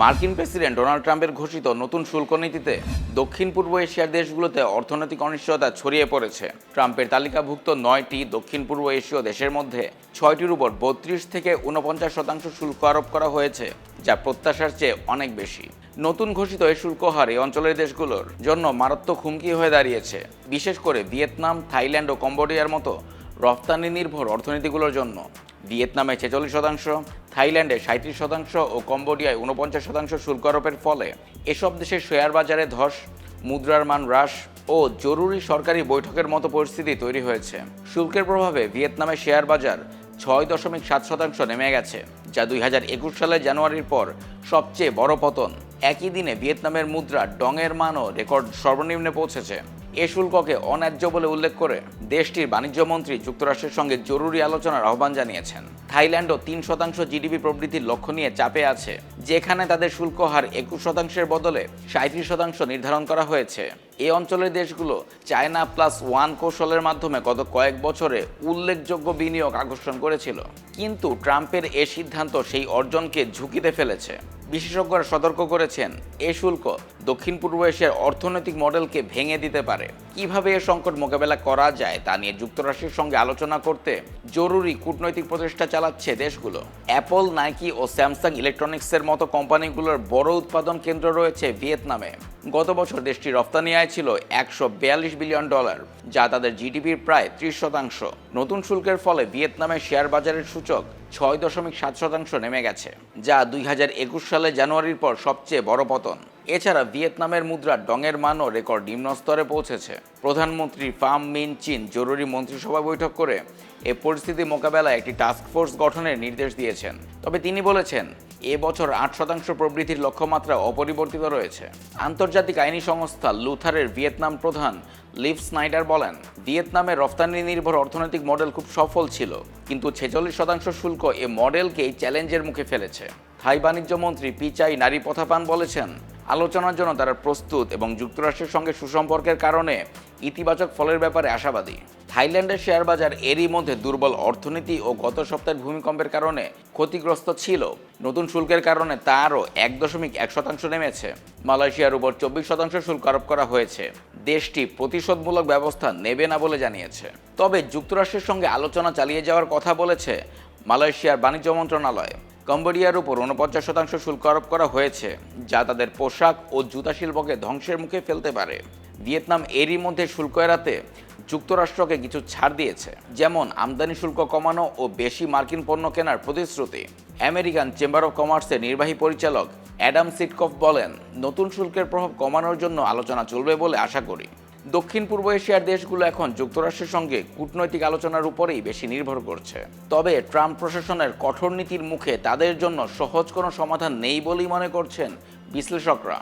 মার্কিন president Donald ট্রাম্পের ঘোষিত নতুন শুল্ক নীতিতে দক্ষিণ পূর্ব এশিয়ার দেশগুলোতে অর্থনৈতিক অনিশ্চয়তা ছড়িয়ে পড়েছে। ট্রাম্পের তালিকাভুক্ত নয়টি দক্ষিণ পূর্ব এশীয় দেশের মধ্যে ছয়টির উপর বত্রিশ থেকে উনপঞ্চাশ শতাংশ শুল্ক আরোপ করা হয়েছে, যা প্রত্যাশার চেয়ে অনেক বেশি। নতুন ঘোষিত এই শুল্ক হার এই অঞ্চলের দেশগুলোর জন্য মারাত্মক হুমকি হয়ে দাঁড়িয়েছে, বিশেষ করে ভিয়েতনাম, থাইল্যান্ড ও কম্বোডিয়ার মতো রফতানি নির্ভর অর্থনীতিগুলোর জন্য। ভিয়েতনামে ছেচল্লিশ শতাংশ, থাইল্যান্ডে সাঁত্রিশ শতাংশ ও কম্বোডিয়ায় উনপঞ্চাশ শতাংশ শুল্ক আরোপের ফলে। এসব দেশের শেয়ার বাজারে ধস, মুদ্রার মান হ্রাস ও জরুরি সরকারি বৈঠকের মতো পরিস্থিতি তৈরি হয়েছে। শুল্কের প্রভাবে ভিয়েতনামের শেয়ার বাজার ছয় দশমিক সাত শতাংশ নেমে গেছে, যা দুই হাজার একুশ সালের জানুয়ারির পর সবচেয়ে বড় পতন। একই দিনে ভিয়েতনামের মুদ্রা ডংয়ের মানও রেকর্ড সর্বনিম্নে পৌঁছেছে। এ শুল্ককে অন্যায্য বলে উল্লেখ করে দেশটির বাণিজ্য মন্ত্রী যুক্তরাষ্ট্রের সঙ্গে জরুরি আলোচনার আহ্বান জানিয়েছেন। থাইল্যান্ডও তিন শতাংশ জিডিপি প্রবৃদ্ধির লক্ষ্য নিয়ে চাপে আছে, যেখানে তাদের শুল্ক হার একুশ শতাংশের বদলে সাঁত্রিশ শতাংশ নির্ধারণ করা হয়েছে। এই অঞ্চলের দেশগুলো চায়না প্লাস ওয়ান কৌশলের মাধ্যমে গত কয়েক বছরে উল্লেখযোগ্য বিনিয়োগ আকর্ষণ করেছিল। কিন্তু ট্রাম্পের এ সিদ্ধান্ত সেই অর্জনকে ঝুঁকিতে ফেলেছে। বিশেষজ্ঞরা সতর্ক করেছেন, এ শুল্ক দক্ষিণ পূর্ব এশিয়ার অর্থনৈতিক মডেলকে ভেঙে দিতে পারে। কীভাবে এ সংকট মোকাবেলা করা যায় তা নিয়ে যুক্তরাষ্ট্রের সঙ্গে আলোচনা করতে জরুরি কূটনৈতিক প্রচেষ্টা চালাচ্ছে দেশগুলো। অ্যাপল, নাইকি ও স্যামসাং ইলেকট্রনিক্সের মতো কোম্পানিগুলোর বড় উৎপাদন কেন্দ্র রয়েছে ভিয়েতনামে। গত বছর দেশটির রপ্তানি আয় ছিল একশো বিয়াল্লিশ বিলিয়ন ডলার, যা তাদের জিডিপির প্রায় ত্রিশ শতাংশ। নতুন শুল্কের ফলে ভিয়েতনামের শেয়ার বাজারের সূচক ছয় দশমিক সাত শতাংশ নেমে গেছে, যা দুই হাজার একুশ সালে জানুয়ারির পর সবচেয়ে বড় পতন। এছাড়া ভিয়েতনামের মুদ্রা ডংয়ের মানও রেকর্ড নিম্ন স্তরে পৌঁছেছে। প্রধানমন্ত্রী ফাম মিন চিন জরুরি মন্ত্রিসভা বৈঠক করে এ পরিস্থিতি মোকাবেলায় একটি টাস্ক ফোর্স গঠনের নির্দেশ দিয়েছেন। তবে তিনি বলেছেন এ বছর আট শতাংশ প্রবৃদ্ধির লক্ষ্যমাত্রা অপরিবর্তিত রয়েছে। আন্তর্জাতিক আইনি সংস্থা লুথারের ভিয়েতনাম প্রধান লিভ স্নাইডার বলেন ভিয়েতনামের রফতানি নির্ভর অর্থনৈতিক মডেল খুব সফল ছিল, কিন্তু ছেচল্লিশ শতাংশ শুল্ক এ মডেলকেই চ্যালেঞ্জের মুখে ফেলেছে। থাই বাণিজ্য মন্ত্রী পিচাই নারী পথাপান বলেছেন, আলোচনার জন্য তারা প্রস্তুত এবং যুক্তরাষ্ট্রের সঙ্গে সুসম্পর্কের কারণে ইতিবাচক ফলের ব্যাপারে আশাবাদী। থাইল্যান্ডের শেয়ার বাজার এরই মধ্যে দুর্বল অর্থনীতি ও গত সপ্তাহের ভূমিকম্পের কারণে ক্ষতিগ্রস্ত ছিল। নতুন শুল্কের কারণে তা আরও এক দশমিক এক শতাংশ নেমেছে। মালয়েশিয়ার উপর চব্বিশ শতাংশ শুল্ক আরোপ করা হয়েছে। দেশটি প্রতিশোধমূলক ব্যবস্থা নেবে না বলে জানিয়েছে। তবে যুক্তরাষ্ট্রের সঙ্গে আলোচনা চালিয়ে যাওয়ার কথা বলেছে মালয়েশিয়ার বাণিজ্য মন্ত্রণালয়। কম্বোডিয়ার উপর উনপঞ্চাশ শতাংশ শুল্ক আরোপ করা হয়েছে, যা তাদের পোশাক ও জুতা শিল্পকে ধ্বংসের মুখে ফেলতে পারে। ভিয়েতনাম এরই মধ্যে শুল্ক এড়াতে যুক্তরাষ্ট্রকে কিছু ছাড় দিয়েছে, যেমন আমদানি শুল্ক কমানো ও বেশি মার্কিন পণ্য কেনার প্রতিশ্রুতি। আমেরিকান চেম্বার অফ কমার্সের নির্বাহী পরিচালক অ্যাডাম সিটকফ বলেন, নতুন শুল্কের প্রভাব কমানোর জন্য আলোচনা চলবে বলে আশা করি। দক্ষিণ পূর্ব এশিয়ার দেশগুলো এখন যুক্তরাষ্ট্রের সঙ্গে কূটনৈতিক আলোচনার উপরেই বেশি নির্ভর করছে। তবে ট্রাম্প প্রশাসনের কঠোর নীতির মুখে তাদের জন্য সহজ কোনো সমাধান নেই বলেই মনে করছেন বিশ্লেষকরা।